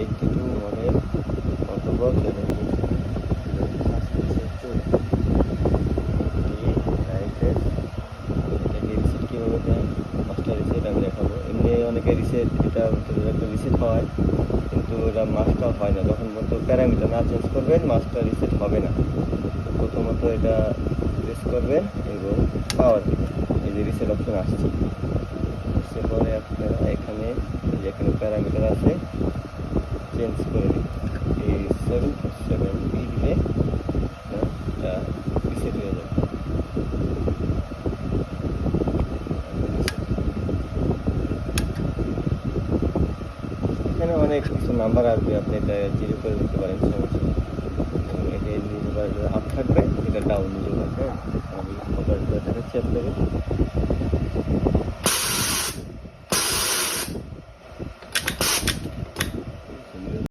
Eighty two model দেখাবো। এমনি অনেকে রিসেট এটা একটা রিসেট হয় কিন্তু এটা মাস্টার হয় না। যখন পর্যন্ত প্যারামিটার না চেঞ্জ করবেন মাস্টার রিসেট হবে না। প্রথমত এটা প্রেস করবেন এবং পাওয়ার দিবেন। এই যে রিসেট অপশন আসছে। আসছে পরে আপনারা এখানে এখানে প্যারামিটার আছে চেঞ্জ করে দিন এই সেভেন সেভেন বি দিলে এটা রিসেট হয়ে যাবে এখানে অনেক কিছু নাম্বার আসবে, আপনি এটা জিরো করে দিতে পারেন, সমস্যা নেই। এটা নিজের আপ থাকবে, এটা ডাউন নিজে হ্যাঁ আমি করে দেখাচ্ছি আপনাকে